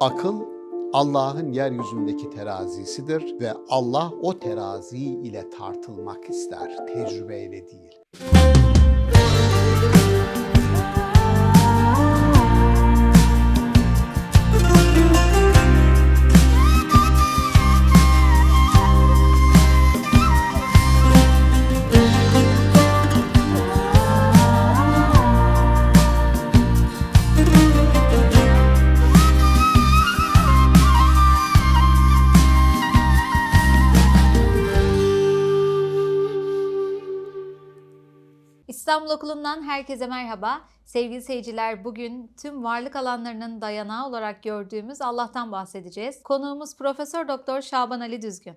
Akıl Allah'ın yeryüzündeki terazisidir ve Allah o terazi ile tartılmak ister, tecrübeyle değil. İstanbul Okulu'ndan herkese merhaba. Sevgili seyirciler bugün tüm varlık alanlarının dayanağı olarak gördüğümüz Allah'tan bahsedeceğiz. Konuğumuz Profesör Doktor Şaban Ali Düzgün.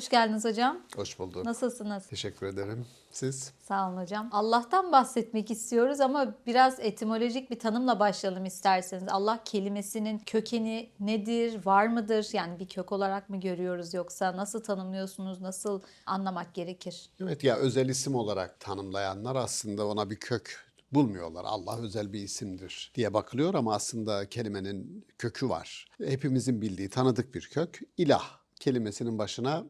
Hoş geldiniz hocam. Hoş bulduk. Nasılsınız? Teşekkür ederim. Siz? Sağ olun hocam. Allah'tan bahsetmek istiyoruz ama biraz etimolojik bir tanımla başlayalım isterseniz. Allah kelimesinin kökeni nedir, var mıdır? Yani bir kök olarak mı görüyoruz yoksa nasıl tanımlıyorsunuz, nasıl anlamak gerekir? Evet ya özel isim olarak tanımlayanlar aslında ona bir kök bulmuyorlar. Allah özel bir isimdir diye bakılıyor ama aslında kelimenin kökü var. Hepimizin bildiği tanıdık bir kök. İlah kelimesinin başına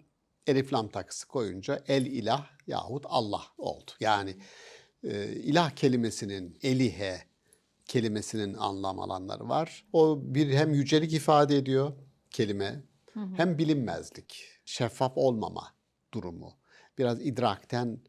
elif lam takısı koyunca el ilah yahut Allah oldu. Yani e, ilah kelimesinin elihe kelimesinin anlam alanları var. O bir hem yücelik ifade ediyor kelime hem bilinmezlik, şeffaf olmama durumu. Biraz idrakten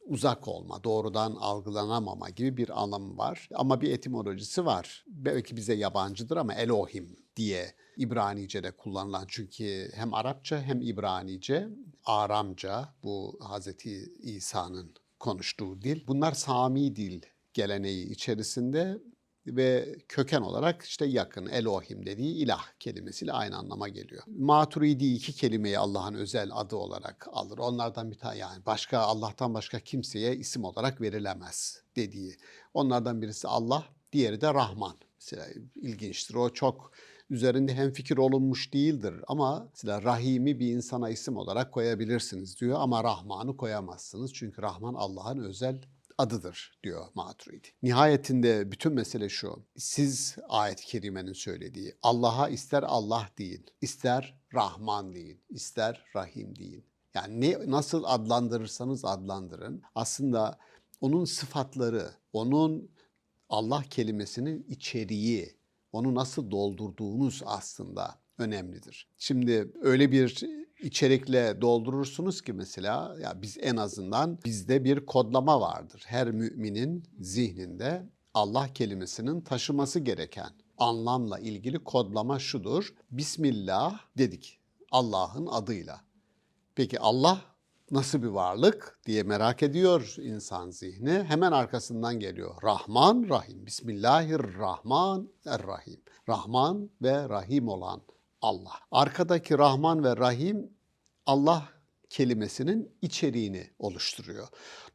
uzak olma, doğrudan algılanamama gibi bir anlamı var. Ama bir etimolojisi var. Belki bize yabancıdır ama Elohim diye İbranice'de kullanılan çünkü hem Arapça hem İbranice, Aramca bu Hazreti İsa'nın konuştuğu dil. Bunlar Sami dil geleneği içerisinde ve köken olarak işte yakın Elohim dediği ilah kelimesiyle aynı anlama geliyor. Maturidi iki kelimeyi Allah'ın özel adı olarak alır. Onlardan bir tane yani başka Allah'tan başka kimseye isim olarak verilemez dediği. Onlardan birisi Allah, diğeri de Rahman. Mesela ilginçtir. O çok üzerinde hem fikir olunmuş değildir ama mesela Rahim'i bir insana isim olarak koyabilirsiniz diyor ama Rahman'ı koyamazsınız. Çünkü Rahman Allah'ın özel adıdır diyor Maturidi. Nihayetinde bütün mesele şu. Siz ayet-i kerimenin söylediği Allah'a ister Allah deyin, ister Rahman deyin, ister Rahim deyin. Yani ne nasıl adlandırırsanız adlandırın. Aslında onun sıfatları, onun Allah kelimesinin içeriği, onu nasıl doldurduğunuz aslında önemlidir. Şimdi öyle bir içerikle doldurursunuz ki mesela ya biz en azından bizde bir kodlama vardır. Her müminin zihninde Allah kelimesinin taşıması gereken anlamla ilgili kodlama şudur. Bismillah dedik Allah'ın adıyla. Peki Allah nasıl bir varlık diye merak ediyor insan zihni. Hemen arkasından geliyor. Rahman, Rahim. Bismillahirrahmanirrahim. Rahman ve Rahim olan Allah. Arkadaki Rahman ve Rahim Allah kelimesinin içeriğini oluşturuyor.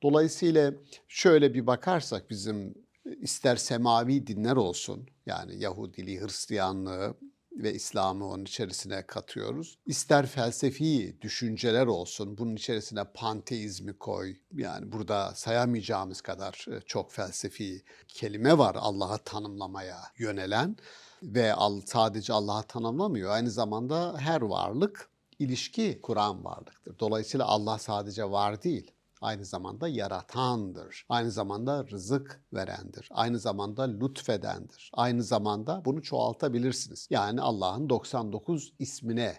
Dolayısıyla şöyle bir bakarsak bizim ister semavi dinler olsun yani Yahudiliği, Hristiyanlığı ve İslam'ı onun içerisine katıyoruz. İster felsefi düşünceler olsun, bunun içerisine panteizmi koy. Yani burada sayamayacağımız kadar e, çok felsefi kelime var Allah'ı tanımlamaya yönelen ve sadece Allah'ı tanımlamıyor. Aynı zamanda her varlık ilişki kuran varlıktır. Dolayısıyla Allah sadece var değil, aynı zamanda yaratandır. Aynı zamanda rızık verendir. Aynı zamanda lütfedendir. Aynı zamanda bunu çoğaltabilirsiniz. Yani Allah'ın 99 ismine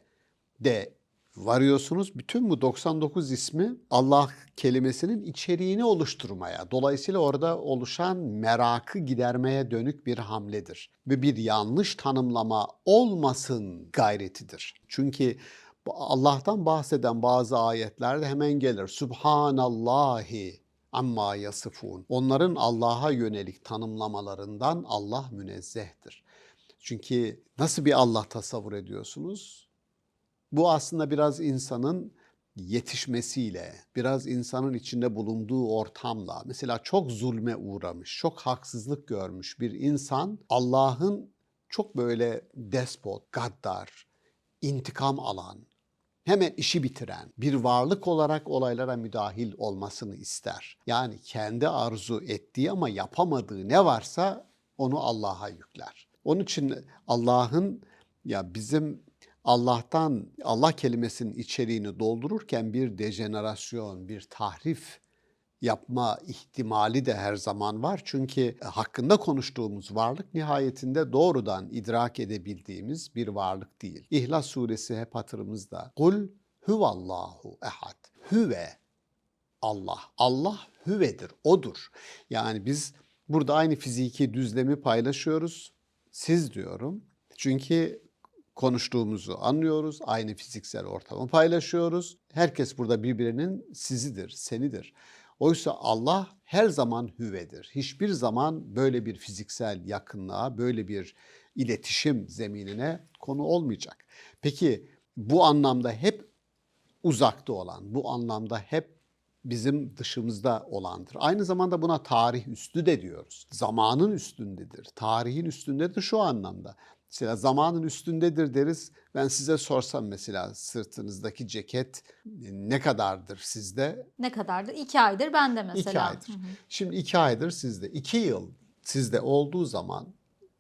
de varıyorsunuz. Bütün bu 99 ismi Allah kelimesinin içeriğini oluşturmaya, dolayısıyla orada oluşan merakı gidermeye dönük bir hamledir. Ve bir yanlış tanımlama olmasın gayretidir. Çünkü Allah'tan bahseden bazı ayetlerde hemen gelir. Subhanallahi amma yasifun. Onların Allah'a yönelik tanımlamalarından Allah münezzehtir. Çünkü nasıl bir Allah tasavvur ediyorsunuz? Bu aslında biraz insanın yetişmesiyle, biraz insanın içinde bulunduğu ortamla, mesela çok zulme uğramış, çok haksızlık görmüş bir insan Allah'ın çok böyle despot, gaddar, intikam alan, hemen işi bitiren bir varlık olarak olaylara müdahil olmasını ister. Yani kendi arzu ettiği ama yapamadığı ne varsa onu Allah'a yükler. Onun için Allah'ın ya bizim Allah'tan Allah kelimesinin içeriğini doldururken bir dejenerasyon, bir tahrif yapma ihtimali de her zaman var. Çünkü hakkında konuştuğumuz varlık nihayetinde doğrudan idrak edebildiğimiz bir varlık değil. İhlas suresi hep hatırımızda. Kul huvallahu ehad. Hüve Allah. Allah hüvedir, odur. Yani biz burada aynı fiziki düzlemi paylaşıyoruz. Siz diyorum. Çünkü konuştuğumuzu anlıyoruz. Aynı fiziksel ortamı paylaşıyoruz. Herkes burada birbirinin sizidir, senidir. Oysa Allah her zaman hüvedir. Hiçbir zaman böyle bir fiziksel yakınlığa, böyle bir iletişim zeminine konu olmayacak. Peki bu anlamda hep uzakta olan, bu anlamda hep bizim dışımızda olandır. Aynı zamanda buna tarih üstü de diyoruz. Zamanın üstündedir, tarihin üstündedir şu anlamda. Mesela zamanın üstündedir deriz. Ben size sorsam mesela sırtınızdaki ceket ne kadardır sizde? Ne kadardır? İki aydır bende mesela. İki aydır. Hı hı. Şimdi iki aydır sizde. iki yıl sizde olduğu zaman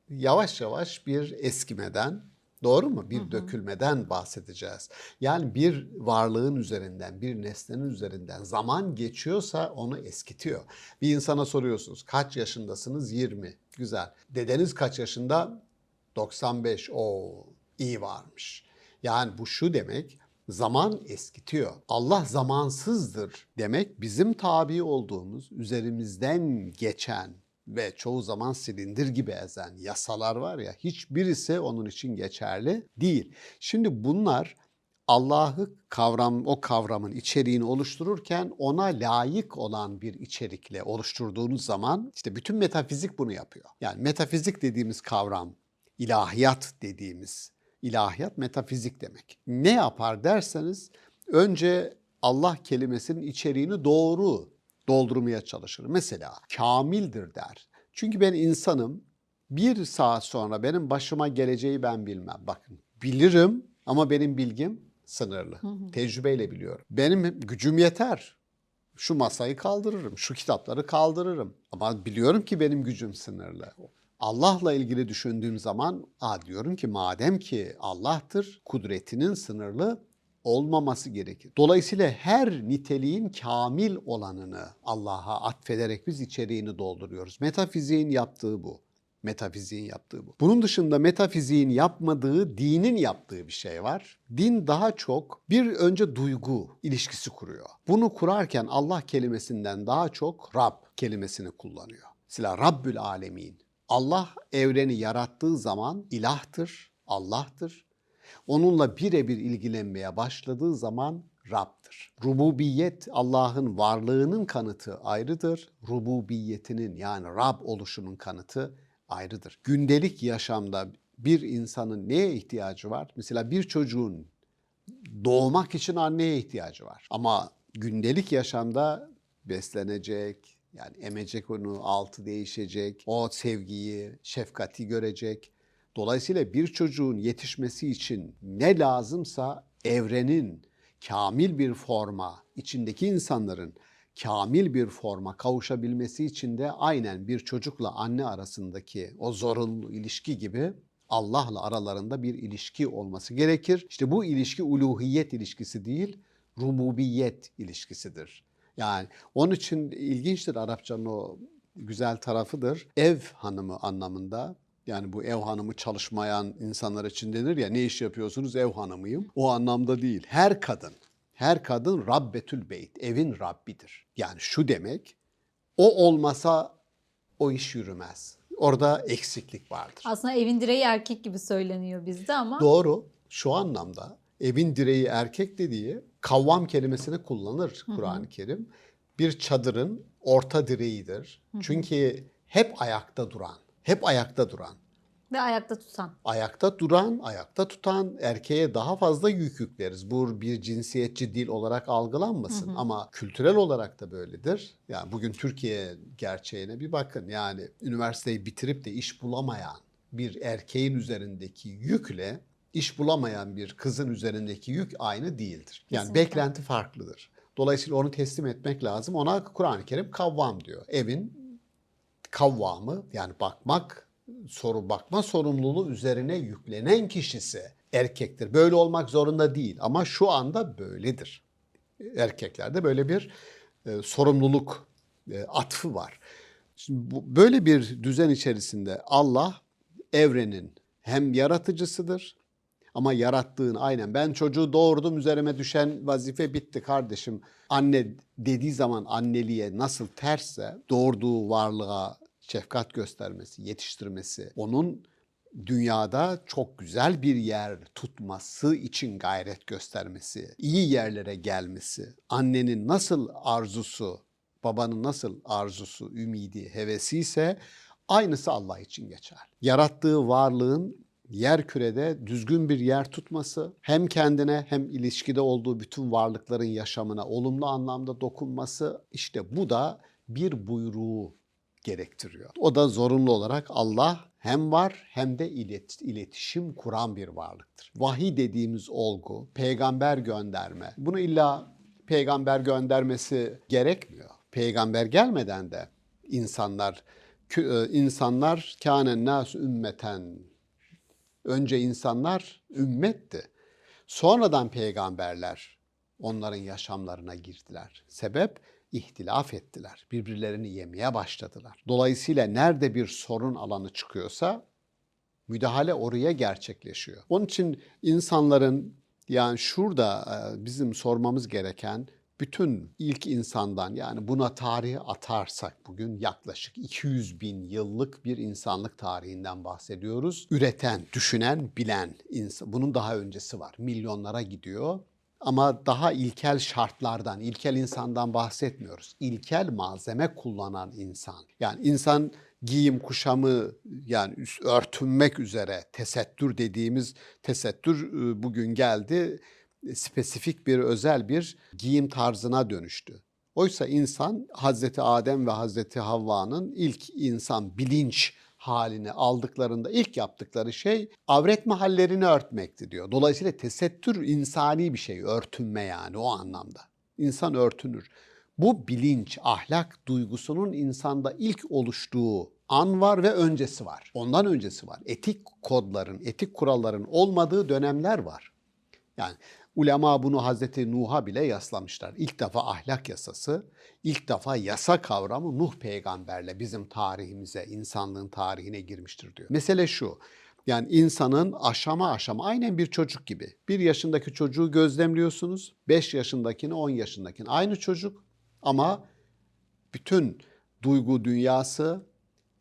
yavaş yavaş bir eskimeden, doğru mu? Bir dökülmeden bahsedeceğiz. Yani bir varlığın üzerinden, bir nesnenin üzerinden zaman geçiyorsa onu eskitiyor. Bir insana soruyorsunuz kaç yaşındasınız? 20. Güzel. Dedeniz kaç yaşında? 95. O iyi varmış. Yani bu şu demek zaman eskitiyor. Allah zamansızdır demek bizim tabi olduğumuz, üzerimizden geçen ve çoğu zaman silindir gibi ezen yasalar var ya hiçbirisi onun için geçerli değil. Şimdi bunlar Allah'ı kavram o kavramın içeriğini oluştururken ona layık olan bir içerikle oluşturduğunuz zaman işte bütün metafizik bunu yapıyor. Yani metafizik dediğimiz kavram ilahiyat dediğimiz ilahiyat metafizik demek. Ne yapar derseniz önce Allah kelimesinin içeriğini doğru doldurmaya çalışır. Mesela kamildir der. Çünkü ben insanım. Bir saat sonra benim başıma geleceği ben bilmem. Bakın bilirim ama benim bilgim sınırlı. Tecrübeyle biliyorum. Benim gücüm yeter. Şu masayı kaldırırım, şu kitapları kaldırırım. Ama biliyorum ki benim gücüm sınırlı. Allah'la ilgili düşündüğüm zaman Aa, diyorum ki madem ki Allah'tır, kudretinin sınırlı olmaması gerekir. Dolayısıyla her niteliğin kamil olanını Allah'a atfederek biz içeriğini dolduruyoruz. Metafiziğin yaptığı bu. Metafiziğin yaptığı bu. Bunun dışında metafiziğin yapmadığı, dinin yaptığı bir şey var. Din daha çok bir önce duygu ilişkisi kuruyor. Bunu kurarken Allah kelimesinden daha çok Rab kelimesini kullanıyor. Mesela Rabbül Alemin. Allah evreni yarattığı zaman ilahtır, Allah'tır. Onunla birebir ilgilenmeye başladığı zaman Rab'dır. Rububiyet Allah'ın varlığının kanıtı ayrıdır. Rububiyetinin yani Rab oluşunun kanıtı ayrıdır. Gündelik yaşamda bir insanın neye ihtiyacı var? Mesela bir çocuğun doğmak için anneye ihtiyacı var. Ama gündelik yaşamda beslenecek, yani emecek onu, altı değişecek, o sevgiyi, şefkati görecek. Dolayısıyla bir çocuğun yetişmesi için ne lazımsa evrenin kamil bir forma, içindeki insanların kamil bir forma kavuşabilmesi için de aynen bir çocukla anne arasındaki o zorunlu ilişki gibi Allah'la aralarında bir ilişki olması gerekir. İşte bu ilişki uluhiyet ilişkisi değil, rububiyet ilişkisidir. Yani onun için ilginçtir Arapçanın o güzel tarafıdır. Ev hanımı anlamında yani bu ev hanımı çalışmayan insanlar için denir ya ne iş yapıyorsunuz ev hanımıyım. O anlamda değil. Her kadın, her kadın Rabbetül Beyt, evin Rabbidir. Yani şu demek, o olmasa o iş yürümez. Orada eksiklik vardır. Aslında evin direği erkek gibi söyleniyor bizde ama Doğru. Şu anlamda evin direği erkek dediği kavvam kelimesini kullanır Kur'an-ı Kerim. Bir çadırın orta direğidir. Çünkü hep ayakta duran, hep ayakta duran. ve ayakta tutan. Ayakta duran, ayakta tutan erkeğe daha fazla yük yükleriz. Bu bir cinsiyetçi dil olarak algılanmasın ama kültürel olarak da böyledir. Yani bugün Türkiye gerçeğine bir bakın. Yani üniversiteyi bitirip de iş bulamayan bir erkeğin üzerindeki yükle iş bulamayan bir kızın üzerindeki yük aynı değildir. Yani Kesinlikle. beklenti farklıdır. Dolayısıyla onu teslim etmek lazım. Ona Kur'an-ı Kerim kavvam diyor. Evin kavvamı yani bakmak, soru bakma sorumluluğu üzerine yüklenen kişisi erkektir. Böyle olmak zorunda değil ama şu anda böyledir. Erkeklerde böyle bir e, sorumluluk e, atfı var. Şimdi bu, böyle bir düzen içerisinde Allah evrenin hem yaratıcısıdır ama yarattığın aynen ben çocuğu doğurdum üzerime düşen vazife bitti kardeşim. Anne dediği zaman anneliğe nasıl tersse doğurduğu varlığa şefkat göstermesi, yetiştirmesi, onun dünyada çok güzel bir yer tutması için gayret göstermesi, iyi yerlere gelmesi, annenin nasıl arzusu, babanın nasıl arzusu, ümidi, hevesi ise aynısı Allah için geçer. Yarattığı varlığın yer kürede düzgün bir yer tutması, hem kendine hem ilişkide olduğu bütün varlıkların yaşamına olumlu anlamda dokunması işte bu da bir buyruğu gerektiriyor. O da zorunlu olarak Allah hem var hem de ilet- iletişim kuran bir varlıktır. Vahiy dediğimiz olgu, peygamber gönderme. Bunu illa peygamber göndermesi gerekmiyor. Peygamber gelmeden de insanlar e, insanlar kânen nas ümmeten Önce insanlar ümmetti. Sonradan peygamberler onların yaşamlarına girdiler. Sebep ihtilaf ettiler. Birbirlerini yemeye başladılar. Dolayısıyla nerede bir sorun alanı çıkıyorsa müdahale oraya gerçekleşiyor. Onun için insanların yani şurada e, bizim sormamız gereken bütün ilk insandan yani buna tarihi atarsak bugün yaklaşık 200 bin yıllık bir insanlık tarihinden bahsediyoruz. Üreten, düşünen, bilen insan. Bunun daha öncesi var. Milyonlara gidiyor. Ama daha ilkel şartlardan, ilkel insandan bahsetmiyoruz. İlkel malzeme kullanan insan. Yani insan giyim kuşamı yani örtünmek üzere tesettür dediğimiz tesettür e, bugün geldi spesifik bir özel bir giyim tarzına dönüştü. Oysa insan Hazreti Adem ve Hazreti Havva'nın ilk insan bilinç halini aldıklarında ilk yaptıkları şey avret mahallerini örtmekti diyor. Dolayısıyla tesettür insani bir şey, örtünme yani o anlamda. İnsan örtünür. Bu bilinç, ahlak duygusunun insanda ilk oluştuğu an var ve öncesi var. Ondan öncesi var. Etik kodların, etik kuralların olmadığı dönemler var. Yani ulema bunu Hazreti Nuh'a bile yaslamışlar. İlk defa ahlak yasası, ilk defa yasa kavramı Nuh peygamberle bizim tarihimize, insanlığın tarihine girmiştir diyor. Mesele şu, yani insanın aşama aşama aynen bir çocuk gibi. Bir yaşındaki çocuğu gözlemliyorsunuz, beş yaşındakini, on yaşındakini. Aynı çocuk ama bütün duygu dünyası,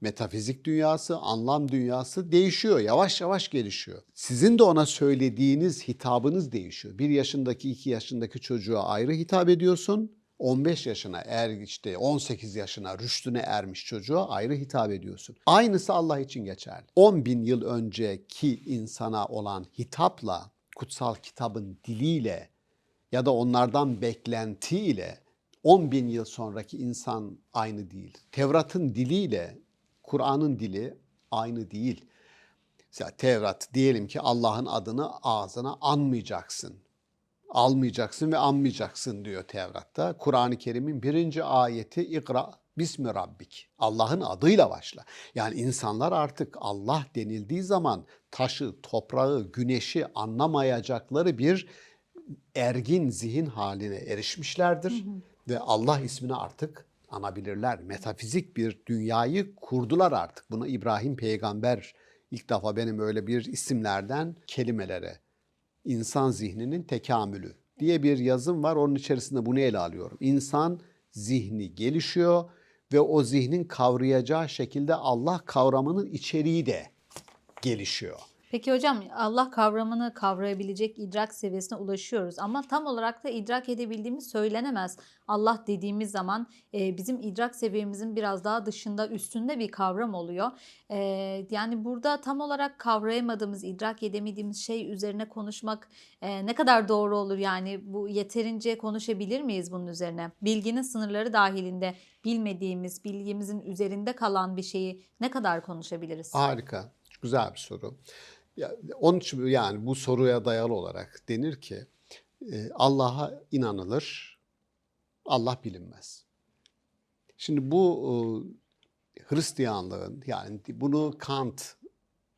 metafizik dünyası, anlam dünyası değişiyor. Yavaş yavaş gelişiyor. Sizin de ona söylediğiniz hitabınız değişiyor. Bir yaşındaki, iki yaşındaki çocuğa ayrı hitap ediyorsun. 15 yaşına er işte 18 yaşına rüştüne ermiş çocuğa ayrı hitap ediyorsun. Aynısı Allah için geçerli. 10 bin yıl önceki insana olan hitapla kutsal kitabın diliyle ya da onlardan beklentiyle 10 bin yıl sonraki insan aynı değil. Tevrat'ın diliyle Kur'an'ın dili aynı değil. Mesela Tevrat diyelim ki Allah'ın adını ağzına anmayacaksın. Almayacaksın ve anmayacaksın diyor Tevrat'ta. Kur'an-ı Kerim'in birinci ayeti İkra Bismi Rabbik. Allah'ın adıyla başla. Yani insanlar artık Allah denildiği zaman taşı, toprağı, güneşi anlamayacakları bir ergin zihin haline erişmişlerdir. Ve Allah ismini artık anabilirler. Metafizik bir dünyayı kurdular artık. Bunu İbrahim peygamber ilk defa benim öyle bir isimlerden kelimelere insan zihninin tekamülü diye bir yazım var. Onun içerisinde bunu ele alıyorum. İnsan zihni gelişiyor ve o zihnin kavrayacağı şekilde Allah kavramının içeriği de gelişiyor. Peki hocam Allah kavramını kavrayabilecek idrak seviyesine ulaşıyoruz ama tam olarak da idrak edebildiğimiz söylenemez. Allah dediğimiz zaman e, bizim idrak seviyemizin biraz daha dışında üstünde bir kavram oluyor. E, yani burada tam olarak kavrayamadığımız, idrak edemediğimiz şey üzerine konuşmak e, ne kadar doğru olur? Yani bu yeterince konuşabilir miyiz bunun üzerine? Bilginin sınırları dahilinde bilmediğimiz, bilgimizin üzerinde kalan bir şeyi ne kadar konuşabiliriz? Harika. Güzel bir soru. Ya, onun için yani bu soruya dayalı olarak denir ki e, Allah'a inanılır, Allah bilinmez. Şimdi bu e, Hristiyanlığın yani bunu Kant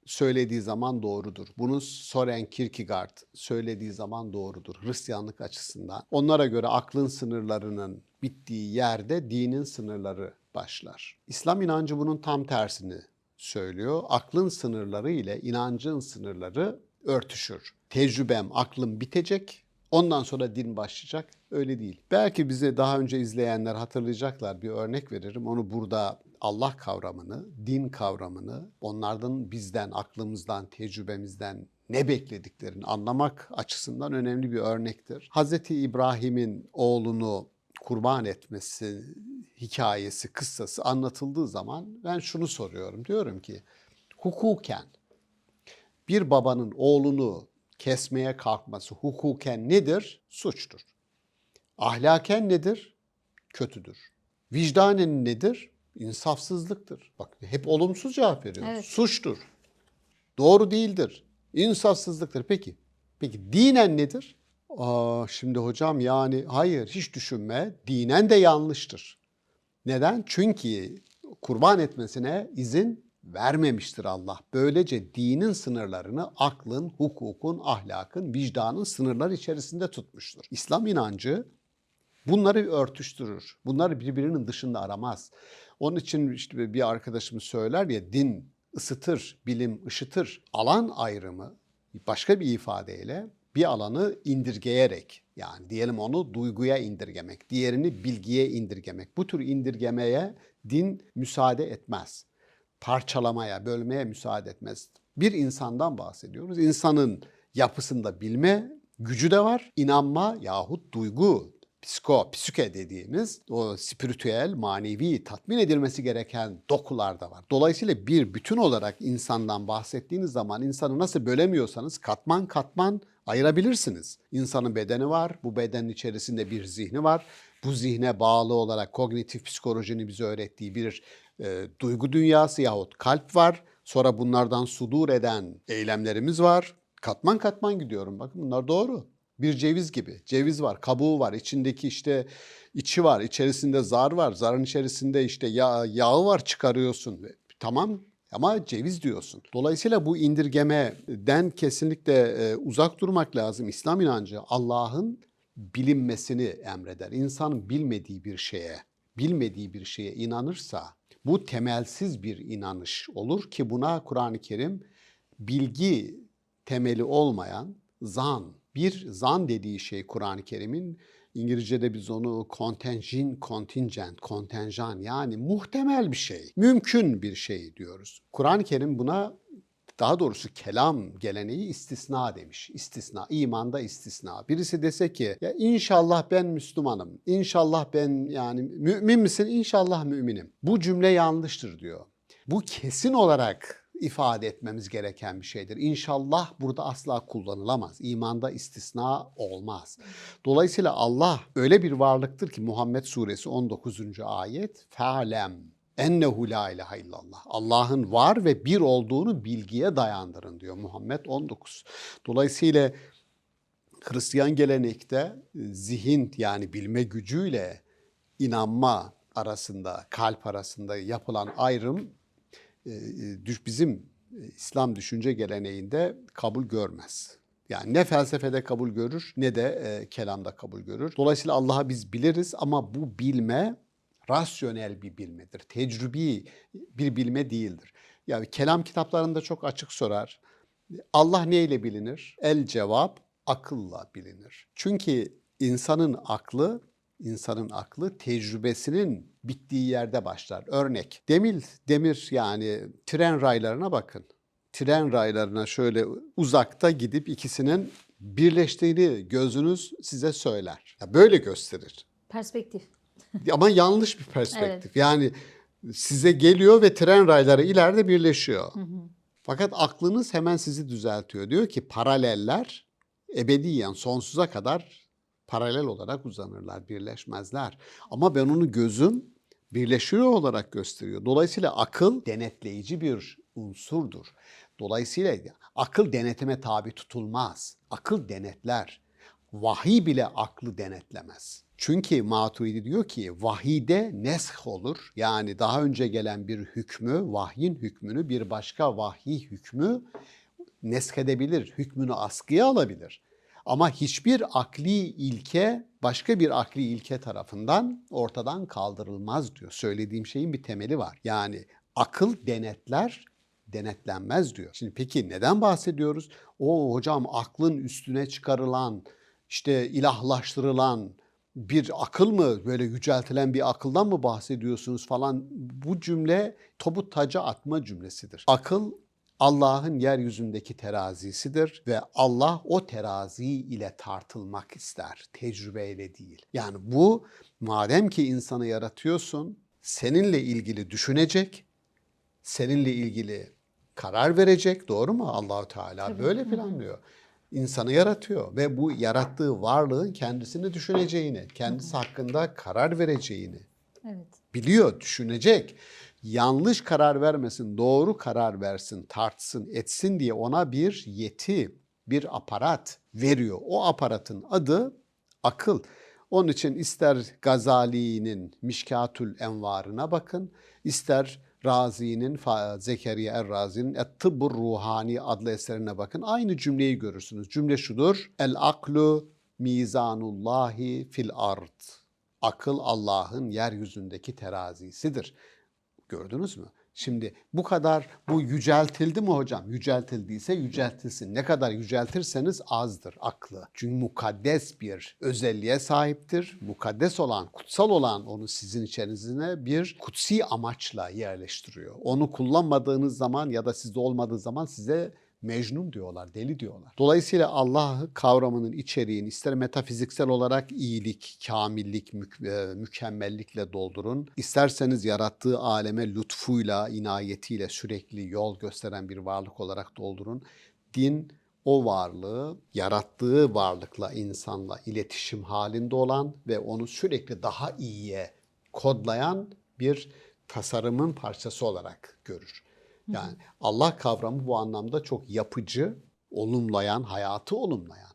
söylediği zaman doğrudur. Bunu Soren Kierkegaard söylediği zaman doğrudur Hristiyanlık açısından. Onlara göre aklın sınırlarının bittiği yerde dinin sınırları başlar. İslam inancı bunun tam tersini söylüyor. Aklın sınırları ile inancın sınırları örtüşür. Tecrübem, aklım bitecek. Ondan sonra din başlayacak. Öyle değil. Belki bizi daha önce izleyenler hatırlayacaklar. Bir örnek veririm. Onu burada Allah kavramını, din kavramını, onlardan bizden, aklımızdan, tecrübemizden ne beklediklerini anlamak açısından önemli bir örnektir. Hazreti İbrahim'in oğlunu kurban etmesi hikayesi, kıssası anlatıldığı zaman ben şunu soruyorum. Diyorum ki hukuken bir babanın oğlunu kesmeye kalkması hukuken nedir? Suçtur. Ahlaken nedir? Kötüdür. Vicdanen nedir? İnsafsızlıktır. Bak hep olumsuz cevap veriyoruz. Evet. Suçtur. Doğru değildir. İnsafsızlıktır. Peki. Peki dinen nedir? Şimdi hocam yani hayır hiç düşünme. Dinen de yanlıştır. Neden? Çünkü kurban etmesine izin vermemiştir Allah. Böylece dinin sınırlarını aklın, hukukun, ahlakın, vicdanın sınırları içerisinde tutmuştur. İslam inancı bunları örtüştürür. Bunları birbirinin dışında aramaz. Onun için işte bir arkadaşımız söyler ya din ısıtır, bilim ışıtır. Alan ayrımı başka bir ifadeyle bir alanı indirgeyerek yani diyelim onu duyguya indirgemek, diğerini bilgiye indirgemek. Bu tür indirgemeye din müsaade etmez. Parçalamaya, bölmeye müsaade etmez. Bir insandan bahsediyoruz. İnsanın yapısında bilme gücü de var. İnanma yahut duygu, psiko, psüke dediğimiz o spiritüel, manevi tatmin edilmesi gereken dokular da var. Dolayısıyla bir bütün olarak insandan bahsettiğiniz zaman insanı nasıl bölemiyorsanız katman katman ayırabilirsiniz. İnsanın bedeni var, bu bedenin içerisinde bir zihni var. Bu zihne bağlı olarak kognitif psikolojinin bize öğrettiği bir e, duygu dünyası yahut kalp var. Sonra bunlardan sudur eden eylemlerimiz var. Katman katman gidiyorum. Bakın bunlar doğru. Bir ceviz gibi. Ceviz var, kabuğu var, içindeki işte içi var, içerisinde zar var. Zarın içerisinde işte yağ, yağı var çıkarıyorsun. Tamam ama ceviz diyorsun. Dolayısıyla bu indirgemeden kesinlikle e, uzak durmak lazım. İslam inancı Allah'ın bilinmesini emreder. İnsanın bilmediği bir şeye, bilmediği bir şeye inanırsa bu temelsiz bir inanış olur ki buna Kur'an-ı Kerim bilgi temeli olmayan zan, bir zan dediği şey Kur'an-ı Kerim'in İngilizce'de biz onu contingent, contingent, kontenjan yani muhtemel bir şey, mümkün bir şey diyoruz. Kur'an-ı Kerim buna daha doğrusu kelam geleneği istisna demiş. İstisna, imanda istisna. Birisi dese ki ya inşallah ben Müslümanım. İnşallah ben yani mümin misin? İnşallah müminim. Bu cümle yanlıştır diyor. Bu kesin olarak ifade etmemiz gereken bir şeydir. İnşallah burada asla kullanılamaz. İmanda istisna olmaz. Dolayısıyla Allah öyle bir varlıktır ki Muhammed Suresi 19. ayet Fe'lem ennehu la ilahe illallah. Allah'ın var ve bir olduğunu bilgiye dayandırın diyor Muhammed 19. Dolayısıyla Hristiyan gelenekte zihin yani bilme gücüyle inanma arasında, kalp arasında yapılan ayrım bizim İslam düşünce geleneğinde kabul görmez. Yani ne felsefede kabul görür ne de e, kelamda kabul görür. Dolayısıyla Allah'ı biz biliriz ama bu bilme rasyonel bir bilmedir. Tecrübi bir bilme değildir. Yani kelam kitaplarında çok açık sorar. Allah neyle bilinir? El cevap akılla bilinir. Çünkü insanın aklı insanın aklı tecrübesinin bittiği yerde başlar. Örnek demir, demir yani tren raylarına bakın. Tren raylarına şöyle uzakta gidip ikisinin birleştiğini gözünüz size söyler. Ya böyle gösterir. Perspektif. Ama yanlış bir perspektif. Evet. Yani size geliyor ve tren rayları ileride birleşiyor. Fakat aklınız hemen sizi düzeltiyor. Diyor ki paraleller ebediyen sonsuza kadar paralel olarak uzanırlar, birleşmezler. Ama ben onu gözüm birleşiyor olarak gösteriyor. Dolayısıyla akıl denetleyici bir unsurdur. Dolayısıyla akıl denetime tabi tutulmaz. Akıl denetler. Vahiy bile aklı denetlemez. Çünkü Maturidi diyor ki vahide nesh olur. Yani daha önce gelen bir hükmü, vahyin hükmünü bir başka vahiy hükmü neskedebilir, hükmünü askıya alabilir. Ama hiçbir akli ilke başka bir akli ilke tarafından ortadan kaldırılmaz diyor. Söylediğim şeyin bir temeli var. Yani akıl denetler, denetlenmez diyor. Şimdi peki neden bahsediyoruz? O hocam aklın üstüne çıkarılan, işte ilahlaştırılan bir akıl mı böyle yüceltilen bir akıldan mı bahsediyorsunuz falan bu cümle topu taca atma cümlesidir. Akıl Allah'ın yeryüzündeki terazisidir ve Allah o terazi ile tartılmak ister, tecrübeyle değil. Yani bu madem ki insanı yaratıyorsun, seninle ilgili düşünecek, seninle ilgili karar verecek, doğru mu? Allahu Teala böyle planlıyor. İnsanı yaratıyor ve bu yarattığı varlığın kendisini düşüneceğini, kendisi hakkında karar vereceğini Evet. biliyor, düşünecek. Yanlış karar vermesin, doğru karar versin, tartsın, etsin diye ona bir yeti, bir aparat veriyor. O aparatın adı akıl. Onun için ister Gazali'nin Mişkatül Envarına bakın, ister Razi'nin, Zekeriya Er-Razi'nin Et-Tıbbur Ruhani adlı eserine bakın. Aynı cümleyi görürsünüz. Cümle şudur. El aklu mizanullahi fil ard. Akıl Allah'ın yeryüzündeki terazisidir. Gördünüz mü? Şimdi bu kadar bu yüceltildi mi hocam? Yüceltildiyse yüceltilsin. Ne kadar yüceltirseniz azdır aklı. Çünkü mukaddes bir özelliğe sahiptir. Mukaddes olan, kutsal olan onu sizin içerisine bir kutsi amaçla yerleştiriyor. Onu kullanmadığınız zaman ya da sizde olmadığı zaman size Mecnun diyorlar, deli diyorlar. Dolayısıyla Allah kavramının içeriğini ister metafiziksel olarak iyilik, kamillik, e, mükemmellikle doldurun. İsterseniz yarattığı aleme lütfuyla, inayetiyle sürekli yol gösteren bir varlık olarak doldurun. Din o varlığı yarattığı varlıkla, insanla iletişim halinde olan ve onu sürekli daha iyiye kodlayan bir tasarımın parçası olarak görür. Yani Allah kavramı bu anlamda çok yapıcı, olumlayan, hayatı olumlayan.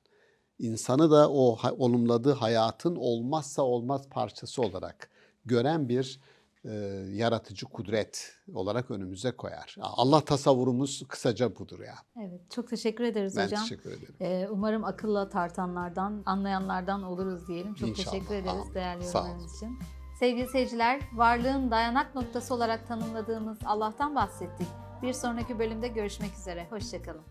İnsanı da o olumladığı hayatın olmazsa olmaz parçası olarak gören bir e, yaratıcı kudret olarak önümüze koyar. Allah tasavvurumuz kısaca budur ya. Evet. Çok teşekkür ederiz Ben hocam. teşekkür ederim. Ee, umarım akılla tartanlardan, anlayanlardan oluruz diyelim. Çok İnşallah. teşekkür ederiz Amin. değerli yorumlarınız için. Sevgili seyirciler, varlığın dayanak noktası olarak tanımladığımız Allah'tan bahsettik. Bir sonraki bölümde görüşmek üzere. Hoşçakalın.